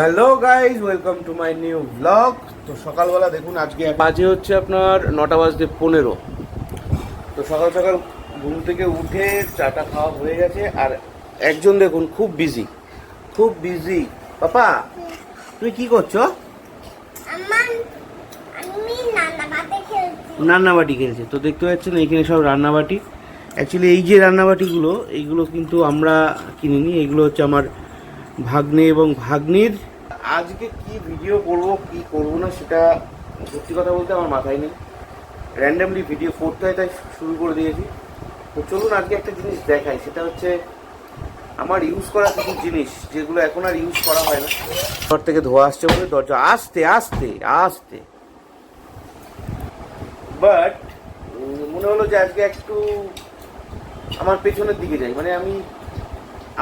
Hello guys welcome to my new blog তো সকালবেলা দেখুন আজকে বাজে হচ্ছে আপনার নটা বাজতে পনেরো। তো সকাল সকাল ঘুম থেকে উঠে চাটা খাওয়া হয়ে গেছে আর একজন দেখুন খুব বিজি খুব বিজি পাপা তুমি কি করছ? রান্নাবাটি খেলছে। তো দেখতে পাচ্ছেন এইখানে সব রান্নাবাটি। অ্যাকচুয়ালি এই যে রান্নাবাটিগুলো এইগুলো কিন্তু আমরা কিনিনি। এগুলো হচ্ছে আমার ভাগ্নে এবং ভাগ্নির আজকে কি ভিডিও করব, কি করব না সেটা সত্যি কথা বলতে আমার মাথায় নেই। র্যান্ডামলি ভিডিও করতে হয়, তাই শুরু করে দিয়েছি। তো চলুন আজকে একটা জিনিস দেখাই, সেটা হচ্ছে আমার ইউজ করা কিছু জিনিস, যেগুলো এখন আর ইউজ করা হয় না। ঘর থেকে ধোয়া আসছে বলে দরজা, আস্তে আস্তে আস্তে। বাট মনে হলো যে আজকে একটু আমার পেছনের দিকে যাই। মানে আমি,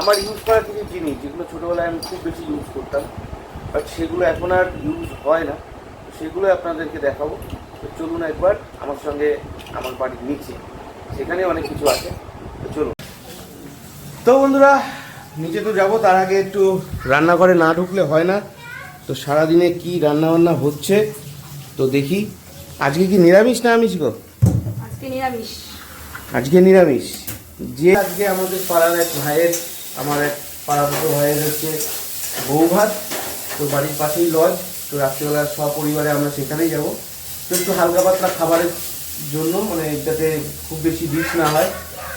আমার ইউজ করা কিছু জিনিস, যেগুলো ছোটোবেলায় আমি খুব বেশি ইউজ করতাম। বাট সেগুলো এখন আর ইউজ হয় না। সেগুলো আপনাদেরকে দেখাবো। তো চলুন একবার আমার সঙ্গে আমার বাড়ির নিচে। সেখানে অনেক কিছু আছে। তো চলুন। তো বন্ধুরা নিচে তো যাব তার আগে একটু রান্নাঘরে না ঢুকলে হয় না। তো সারাদিনে কি রান্না বান্না হচ্ছে তো দেখি। আজকে কি নিরামিষ না আমিষ গো? আজকে নিরামিষ। আজকে নিরামিষ। যে আজকে আমাদের পাড়ার এক ভাইয়ের আমার এক পাড়া দুটো ভাইয়ের হচ্ছে বউ ভাত তো বাড়ির পাশেই লজ, তো রাত্রিবেলা সপরিবারে আমরা সেখানেই যাব। তো একটু হালকা পাতলা খাবারের জন্য মানে যাতে খুব বেশি বিষ না হয়,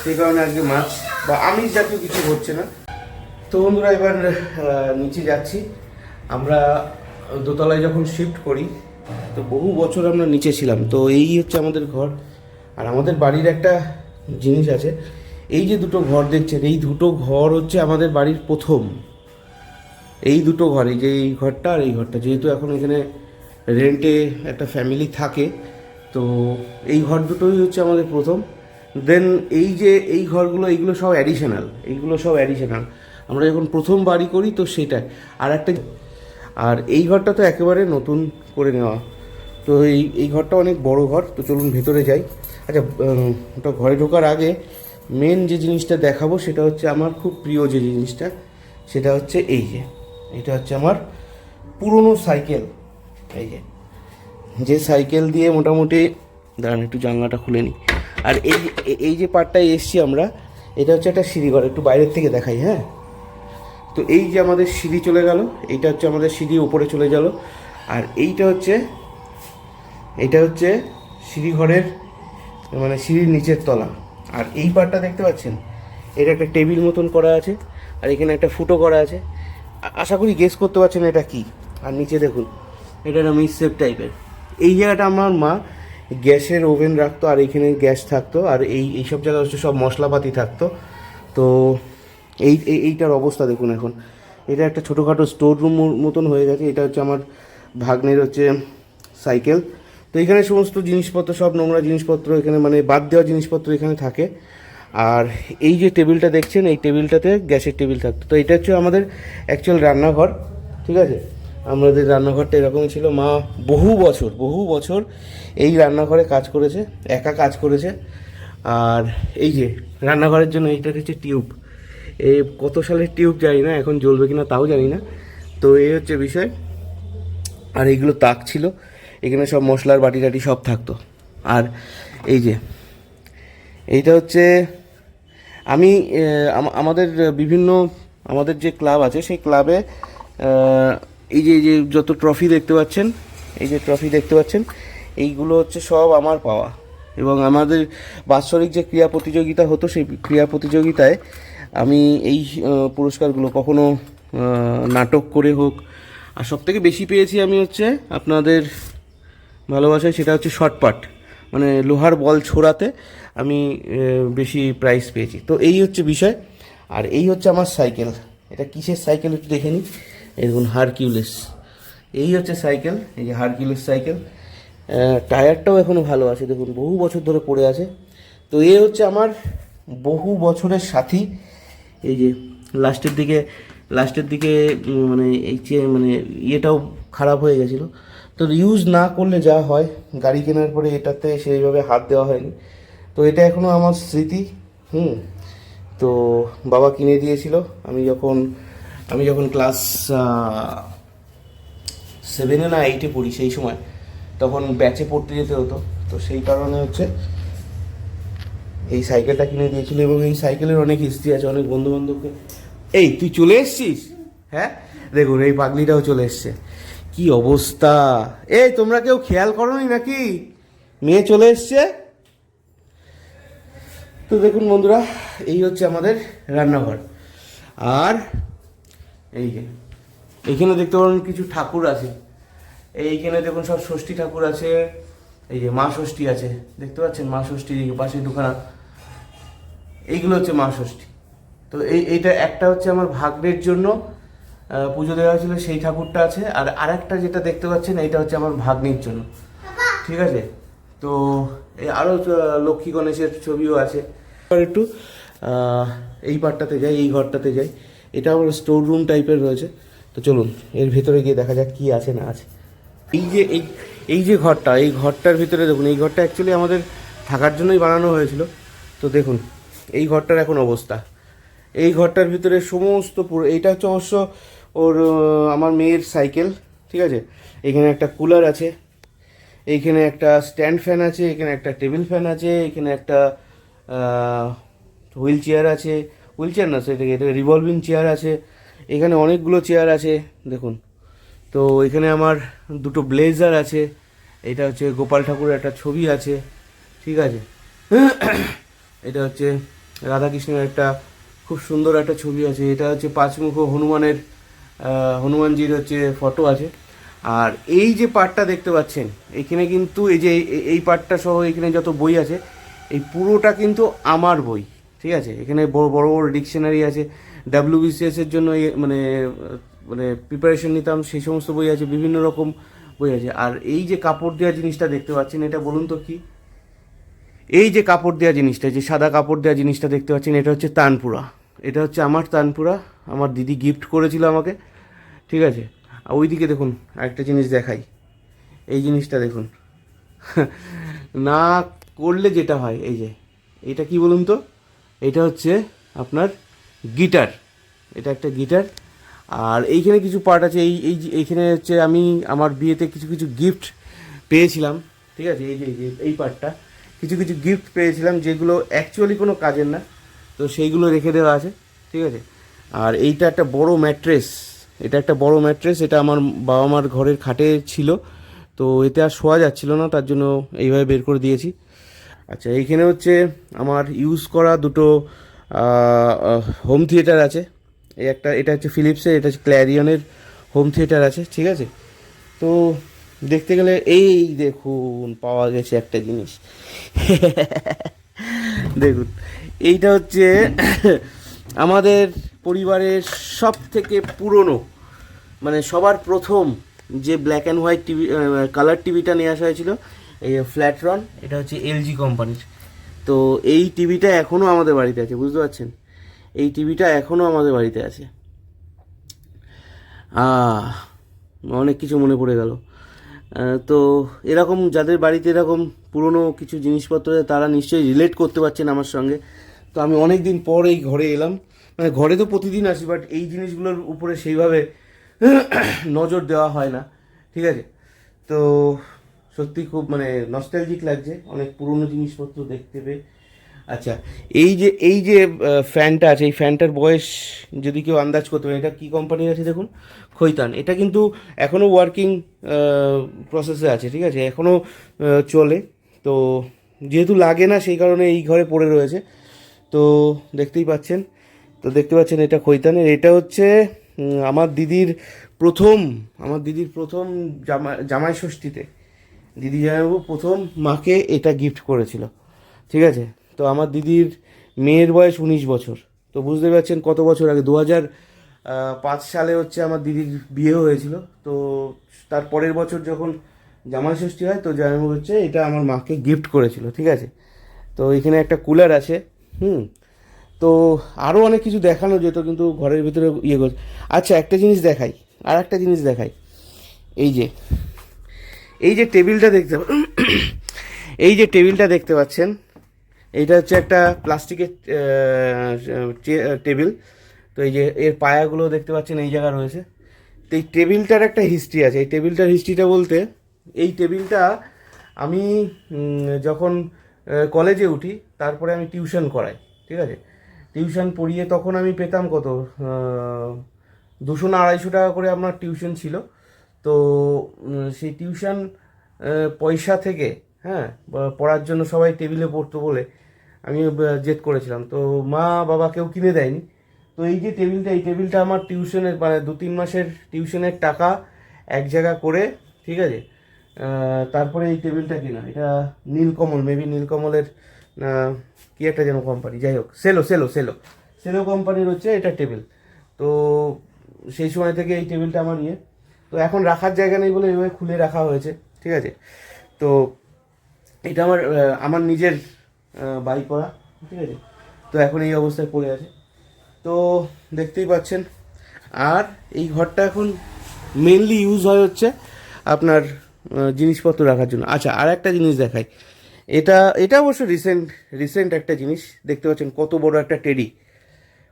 সেই কারণে আজকে মাছ বা আমিষ জাতীয় কিছু হচ্ছে না। তো বন্ধুরা, এবার নিচে যাচ্ছি। আমরা দোতলায় যখন শিফট করি, তো বহু বছর আমরা নিচে ছিলাম। তো এই হচ্ছে আমাদের ঘর। আর আমাদের বাড়ির একটা জিনিস আছে। এই যে দুটো ঘর দেখছেন, এই দুটো ঘর হচ্ছে আমাদের বাড়ির প্রথম। এই দুটো ঘর যে এই ঘরটা আর এই ঘরটা। যেহেতু এখন এখানে রেন্টে একটা ফ্যামিলি থাকে, তো এই ঘর দুটোই হচ্ছে আমাদের প্রথম। দেন এই যে এই ঘরগুলো, এইগুলো সব অ্যাডিশনাল এইগুলো সব অ্যাডিশনাল আমরা যখন প্রথম বাড়ি করি তো সেটাই। আর একটা, আর এই ঘরটা তো একেবারে নতুন করে নেওয়া। তো এই এই ঘরটা অনেক বড় ঘর, তো চলুন ভেতরে যাই। আচ্ছা ওটা ঘরে ঢোকার আগে মেন যে জিনিসটা দেখাবো সেটা হচ্ছে আমার খুব প্রিয় যে জিনিসটা, সেটা হচ্ছে এই যে। এটা হচ্ছে আমার পুরনো সাইকেল। এই যে যে সাইকেল দিয়ে মোটামুটি, দাঁড়ান একটু জানলাটা খুলে নিই আর এই এই যে পার্টটায় এসছি আমরা, এটা হচ্ছে একটা সিঁড়িঘর, একটু বাইরের থেকে দেখাই হ্যাঁ? তো এই যে আমাদের সিঁড়ি চলে গেল, এইটা হচ্ছে আমাদের সিঁড়ি উপরে চলে গেল। আর এইটা হচ্ছে এইটা হচ্ছে সিঁড়িঘরের মানে সিঁড়ির নিচের তলা। আর এই পার্টটা দেখতে পাচ্ছেন? এটা একটা টেবিল মতন করা আছে, আর এখানে একটা ফুটো করা আছে। আশা করি গেস করতে পারছেন এটা কি? আর নিচে দেখুন এটা একটা মিক্সেপ টাইপের এই জায়গাটা আমার মা গ্যাসের ওভেন রাখতো আর এখানে গ্যাস থাকতো আর এই এইসব জায়গা হচ্ছে সব মশলাপাতি থাকতো। তো এই- এইটার অবস্থা দেখুন এখন। এটা একটা ছোটোখাটো স্টোর রুম মতন হয়ে গেছে। এটা হচ্ছে আমার ভাগ্নের হচ্ছে সাইকেল তো এখানে সমস্ত জিনিসপত্র, সব নোংরা জিনিসপত্র এখানে মানে বাদ দেওয়া জিনিসপত্র এখানে থাকে। আর এই যে টেবিলটা দেখছেন, এই টেবিলটাতে গ্যাসের টেবিল থাকতো। তো এটা হচ্ছে আমাদের অ্যাকচুয়াল রান্নাঘর, ঠিক আছে? আমাদের রান্নাঘরটা এরকম ছিল। মা বহু বছর বহু বছর এই রান্নাঘরে কাজ করেছে, একা কাজ করেছে। আর এই যে রান্নাঘরের জন্য এইটা হচ্ছে টিউব। এ কত সালের টিউব জানি না, এখন জ্বলবে কিনা তাও জানি না। তো এই হচ্ছে বিষয়। আর এইগুলো তাক ছিল। এখানে সব মশলার বাটি টাটি সব থাকতো। আর এই যে, এইটা হচ্ছে আমি আমাদের বিভিন্ন, আমাদের যে ক্লাব আছে, সেই ক্লাবে এই যে এই যে যত ট্রফি দেখতে পাচ্ছেন, এই যে ট্রফি দেখতে পাচ্ছেন, এইগুলো হচ্ছে সব আমার পাওয়া। এবং আমাদের বাৎসরিক যে ক্রীড়া প্রতিযোগিতা হতো, সেই ক্রীড়া প্রতিযোগিতায় আমি এই পুরস্কারগুলো কখনো নাটক করে হোক, আর সব থেকে বেশি পেয়েছি আমি হচ্ছে আপনাদের ভালোবাসায়, সেটা হচ্ছে শর্টপাট মানে লোহার বল ছোড়াতে আমি বেশি প্রাইজ পেয়েছি। তো এই হচ্ছে বিষয়। আর এই হচ্ছে আমার সাইকেল এটা কিসের সাইকেল একটু দেখে নিই। দেখুন হারকিউলেস এই হচ্ছে সাইকেল এই যে হারকিউলেস সাইকেল টায়ারটাও এখনও ভালো আছে। দেখুন, বহু বছর ধরে পড়ে আছে। তো এ হচ্ছে আমার বহু বছরের সাথী। এই যে লাস্টের দিকে লাস্টের দিকে মানে এই যে মানে ইয়েটাও খারাপ হয়ে গেছিল। তো ইউজ না করলে যা হয়, গাড়ি কেনার পরে এটাতে সেইভাবে হাত দেওয়া হয়নি। তো এটা এখনও আমার স্মৃতি, হুম। তো বাবা কিনে দিয়েছিল, আমি যখন আমি যখন ক্লাস সেভেনে না এইটে পড়ি সেই সময়, তখন ব্যাচে পড়তে যেতে হতো। তো সেই কারণে হচ্ছে এই সাইকেলটা কিনে দিয়েছিল এবং এই সাইকেলের অনেক হিস্ট্রি আছে, অনেক বন্ধু বান্ধবকে এই, তুই চলে এসছিস? হ্যাঁ? দেখুন, এই পাগলিটাও চলে এসছে। কি অবস্থা? এই, তোমরা কেউ খেয়াল করোনি নাকি? মেয়ে চলে এসছে? তো দেখুন বন্ধুরা, এই হচ্ছে আমাদের রান্নাঘর। আর এই যে, এইখানে দেখতে পারেন কিছু ঠাকুর আছে। এইখানে দেখুন সব ষষ্ঠী ঠাকুর আছে, এই যে মা ষষ্ঠী আছে। দেখতে পাচ্ছেন মা ষষ্ঠী পাশে দুখানা। এইগুলো হচ্ছে মা ষষ্ঠী। তো এই, এইটা একটা হচ্ছে আমার ভাগ্নের জন্য পুজো দেওয়া হয়েছিল, সেই ঠাকুরটা আছে। আর আরেকটা যেটা দেখতে পাচ্ছেন, এইটা হচ্ছে আমার ভাগ্নির জন্য। ঠিক আছে? তো আরও লক্ষ্মী গণেশের ছবিও আছে। এবার একটু এই পার্টটাতে যাই, এই ঘরটাতে যাই। এটা আমার স্টোর রুম টাইপের রয়েছে। তো চলুন, এর ভিতরে গিয়ে দেখা যাক কি আছে না আছে। এই যে, এই এই যে ঘরটা, এই ঘরটার ভিতরে দেখুন, এই ঘরটা অ্যাকচুয়ালি আমাদের থাকার জন্যই বানানো হয়েছিল। তো দেখুন, এই ঘরটার এখন অবস্থা। এই ঘরটার ভিতরে সমস্ত পুরো, এইটা হচ্ছে অবশ্য ওর আমার মেয়ের সাইকেল, ঠিক আছে? এখানে একটা কুলার আছে। এইখানে একটা স্ট্যান্ড ফ্যান আছে, এখানে একটা টেবিল ফ্যান আছে, এখানে একটা হুইল চেয়ার আছে। হুইল চেয়ার না সেটা এটা রিভলভিং চেয়ার আছে। এখানে অনেকগুলো চেয়ার আছে, দেখুন। তো এখানে আমার দুটো ব্লেজার আছে, এটা হচ্ছে গোপাল ঠাকুরের একটা ছবি আছে, ঠিক আছে? এটা হচ্ছে রাধাকৃষ্ণের একটা খুব সুন্দর একটা ছবি আছে, এটা হচ্ছে পাঁচমুখ হনুমানের হনুমানজির হচ্ছে ফটো আছে। আর এই যে পার্টটা দেখতে পাচ্ছেন, এখানে কিন্তু এই যে এই- পার্টটা সহ এখানে যত বই আছে, এই পুরোটা কিন্তু আমার বই, ঠিক আছে? এখানে বড় বড় বড় ডিকশনারি আছে ডাব্লিউবিসিএস এর জন্য মানে মানে প্রিপারেশন নিতাম, সেই সমস্ত বই আছে, বিভিন্ন রকম বই আছে। আর এই যে কাপড় দেওয়া জিনিসটা দেখতে পাচ্ছেন, এটা বলুন তো কি? এই যে কাপড় দেওয়া জিনিসটা যে সাদা কাপড় দেওয়া জিনিসটা দেখতে পাচ্ছেন, এটা হচ্ছে তানপুরা। এটা হচ্ছে আমার তানপুরা, আমার দিদি গিফট করেছিল আমাকে, ঠিক আছে? আর ওইদিকে দেখুন, আরেকটা জিনিস দেখাই। এই জিনিসটা দেখুন। না করলে যেটা হয়, এই যে, এটা কি বলুন তো? এটা হচ্ছে আপনার গিটার। এটা একটা গিটার। আর এইখানে কিছু পার্ট আছে, এই এই এইখানে হচ্ছে আমি আমার বিয়েতে কিছু কিছু গিফট পেয়েছিলাম। ঠিক আছে? এই যে, এই পার্টটা কিছু কিছু গিফট পেয়েছিলাম, যেগুলো অ্যাকচুয়ালি কোনো কাজের না। তো সেইগুলো রেখে দেওয়া আছে। ঠিক আছে? আর এইটা একটা বড় ম্যাট্রেস এটা একটা বড় ম্যাট্রেস, এটা আমার বাবা মার ঘরের খাটে ছিল, তো এতে আর শোয়া যাচ্ছিল না, তার জন্য এইভাবে বের করে দিয়েছি। আচ্ছা এইখানে হচ্ছে আমার ইউজ করা দুটো হোম থিয়েটার আছে। এই একটা, এটা হচ্ছে ফিলিপসের এটা হচ্ছে ক্ল্যারিয়নের হোম থিয়েটার আছে, ঠিক আছে? তো দেখতে গেলে এই দেখুন, পাওয়া গেছে একটা জিনিস। দেখুন, এইটা হচ্ছে আমাদের পরিবারের সব থেকে পুরনো মানে সবার প্রথম যে black and white TV colour টিভিটা নিয়ে আসা হয়েছিল, এই ফ্ল্যাটরন এটা হচ্ছে এলজি কোম্পানির তো এই টিভিটা এখনও আমাদের বাড়িতে আছে, বুঝতে পারছেন? এই টিভিটা এখনও আমাদের বাড়িতে আছে। অনেক কিছু মনে পড়ে গেল। তো এরকম যাদের বাড়িতে এরকম পুরনো কিছু জিনিসপত্র তারা নিশ্চয়ই রিলেট করতে পারছেন আমার সঙ্গে। তো আমি অনেক দিন পর এই ঘরে এলাম। মানে ঘরে তো প্রতিদিন আসি বাট এই জিনিসগুলোর উপরে সেইভাবে নজর দেওয়া হয় না, ঠিক আছে? তো সত্যি খুব মানে নস্টালজিক লাগছে, অনেক পুরনো জিনিসপত্র দেখতে পেয়ে। আচ্ছা এই যে এই যে ফ্যানটা আছে, এই ফ্যানটার বয়স যদি কেউ আন্দাজ করতে পারে, এটা কী কোম্পানির আছে দেখুন? খৈতান। এটা কিন্তু এখনও ওয়ার্কিং প্রসেসে আছে, ঠিক আছে? এখনও চলে। তো যেহেতু লাগে না, সেই কারণে এই ঘরে পড়ে রয়েছে। তো দেখতেই পাচ্ছেন, তো দেখতে পাচ্ছেন এটা খৈতানের, এটা হচ্ছে আমার দিদির প্রথম, আমার দিদির প্রথম জামা, জামাই ষষ্ঠীতে। দিদি জামাইবাবু প্রথম মাকে এটা গিফট করেছিল, ঠিক আছে? তো আমার দিদির মেয়ের বয়স উনিশ বছর। তো বুঝতে পারছেন কত বছর আগে, দু হাজার পাঁচ সালে হচ্ছে আমার দিদির বিয়ে হয়েছিল। তো তার পরের বছর যখন জামাই ষষ্ঠী হয়, তো জামাইবাবু হচ্ছে এটা আমার মাকে গিফট করেছিল, ঠিক আছে? তো এখানে একটা কুলার আছে হুম। তো আরও অনেক কিছু দেখানো যেত, কিন্তু ঘরের ভিতরে ইয়ে করছে। আচ্ছা একটা জিনিস দেখাই, আর একটা জিনিস দেখাই। এই যে এই যে টেবিলটা দেখতে এই যে টেবিলটা দেখতে পাচ্ছেন, এইটা হচ্ছে একটা প্লাস্টিকের টেবিল। তো এই যে এর পায়াগুলো দেখতে পাচ্ছেন, এই জায়গা রয়েছে। তো এই টেবিলটার একটা হিস্ট্রি আছে। এই টেবিলটার হিস্ট্রিটা বলতে, এই টেবিলটা আমি যখন কলেজে উঠি, তারপরে আমি টিউশন করাই, ঠিক আছে? টিউশন পড়িয়ে তখন আমি পেতাম কত? দুশো না আড়াইশো টাকা করে আমার টিউশন ছিল। তো সেই টিউশন পয়সা থেকে হ্যাঁ পড়ার জন্য সবাই টেবিলে পড়তো বলে আমি জেদ করেছিলাম। তো মা বাবা কেউ কিনে দেয়নি। তো এই যে টেবিলটা, এই টেবিলটা আমার টিউশনের মানে দু তিন মাসের টিউশনের টাকা এক জায়গা করে, ঠিক আছে? তারপরে এই টেবিলটা কিনা? এটা নীলকমল মেবি নীলকমলের কি একটা যেন কোম্পানি যাই হোক সেলো সেলো সেলো সেলো কোম্পানির হচ্ছে এটা টেবিল। তো সেই সময় থেকে এই টেবিলটা আমার ইয়ে। তো এখন রাখার জায়গা নেই বলে এইভাবে খুলে রাখা হয়েছে, ঠিক আছে? তো এটা আমার আমার নিজের বাই করা, ঠিক আছে? তো এখন এই অবস্থায় পড়ে আছে। তো দেখতেই পাচ্ছেন। আর এই ঘরটা এখন মেনলি ইউজ হয় হচ্ছে আপনার জিনিসপত্র রাখার জন্য। আচ্ছা আর একটা জিনিস দেখাই। এটা এটা অবশ্য রিসেন্ট রিসেন্ট একটা জিনিস। দেখতে পাচ্ছেন কত বড় একটা টেডি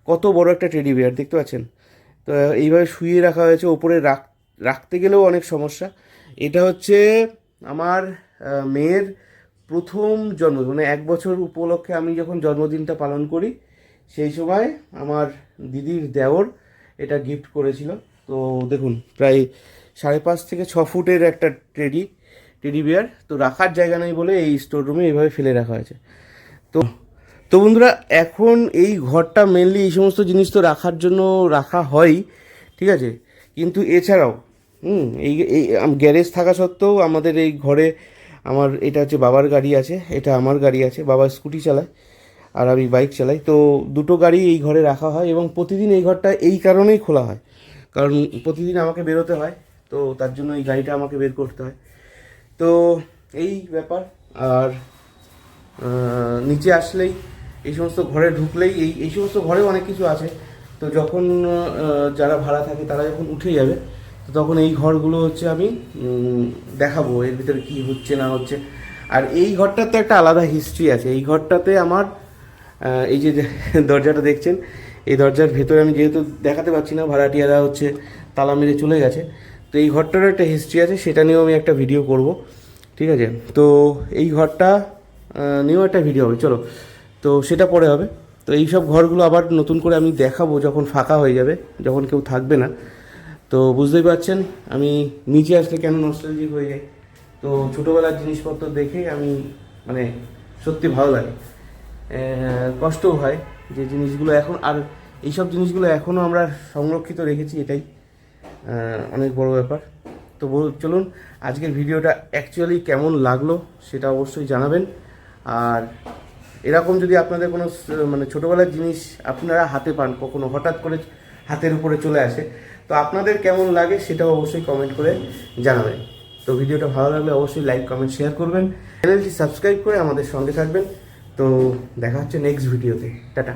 কত বড় একটা টেডি বিয়ার দেখতে পাচ্ছেন? তো, এইভাবে শুয়ে রাখা হয়েছে, ওপরে রাখ, রাখতে গেলেও অনেক সমস্যা। এটা হচ্ছে আমার মেয়ের প্রথম জন্ম। মানে এক বছর উপলক্ষে আমি যখন জন্মদিনটা পালন করি, সেই সময় আমার দিদির দেওর এটা গিফট করেছিল। তো দেখুন, প্রায় সাড়ে পাঁচ থেকে ছ ফুটের একটা টেডি টেডি বিয়ার তো রাখার জায়গা নেই বলে এই স্টোর রুমে এইভাবে ফেলে রাখা হয়েছে। তো তো বন্ধুরা, এখন এই ঘরটা মেনলি এই সমস্ত জিনিস তো রাখার জন্য রাখা হয়, ঠিক আছে? কিন্তু এছাড়াও, হুম, এই এই গ্যারেজ থাকা সত্ত্বেও আমাদের এই ঘরে আমার, এটা হচ্ছে বাবার গাড়ি আছে, এটা আমার গাড়ি আছে, বাবা স্কুটি চালায়, আর আমি বাইক চালাই। তো দুটো গাড়ি এই ঘরে রাখা হয় এবং প্রতিদিন এই ঘরটা এই কারণেই খোলা হয়। কারণ প্রতিদিন আমাকে বেরোতে হয় তো তার জন্য এই গাড়িটা আমাকে বের করতে হয়। তো এই ব্যাপার, আর নিচে আসলেই এই সমস্ত ঘরে ঢুকলেই এই এই সমস্ত ঘরেও অনেক কিছু আছে। তো যখন যারা ভাড়া থাকে তারা যখন উঠে যাবে, তো তখন এই ঘরগুলো হচ্ছে আমি দেখাবো এর ভিতরে কি হচ্ছে না হচ্ছে। আর এই ঘরটার তো একটা আলাদা হিস্ট্রি আছে। এই ঘরটাতে আমার এই যে দরজাটা দেখছেন, এই দরজার ভেতরে আমি যেহেতু দেখাতে পারছি না, ভাড়াটিয়ারা হচ্ছে তালা মেরে চলে গেছে। এই ঘরটারও একটা হিস্ট্রি আছে, সেটা নিয়েও আমি একটা ভিডিও করব, ঠিক আছে? তো এই ঘরটা নিয়েও একটা ভিডিও হবে, চলো। তো সেটা পরে হবে। তো এই সব ঘরগুলো আবার নতুন করে আমি দেখাবো যখন ফাঁকা হয়ে যাবে, যখন কেউ থাকবে না। তো বুঝতেই পারছেন, আমি নিচে আসলে কেন নস্টালজিক হয়ে যাই? তো ছোটোবেলার জিনিসপত্র দেখে আমি মানে সত্যি ভালো লাগে। কষ্টও হয় যে জিনিসগুলো এখন, আর এইসব জিনিসগুলো এখনও আমরা সংরক্ষিত রেখেছি, এটাই। অনেক বড় ব্যাপার। তো চলুন, আজকের ভিডিওটা অ্যাকচুয়ালি কেমন লাগল সেটা অবশ্যই জানাবেন। আর এরকম যদি আপনাদের কোনো মানে ছোটোবেলার জিনিস আপনারা হাতে পান, কখনো হঠাৎ করে হাতের উপরে চলে আসে, তো আপনাদের কেমন লাগে সেটাও অবশ্যই কমেন্ট করে জানাবেন। তো ভিডিওটা ভালো লাগলে অবশ্যই লাইক কমেন্ট শেয়ার করবেন। চ্যানেলটি সাবস্ক্রাইব করে আমাদের সঙ্গে থাকবেন। তো দেখা হচ্ছে নেক্সট ভিডিওতে টাটা।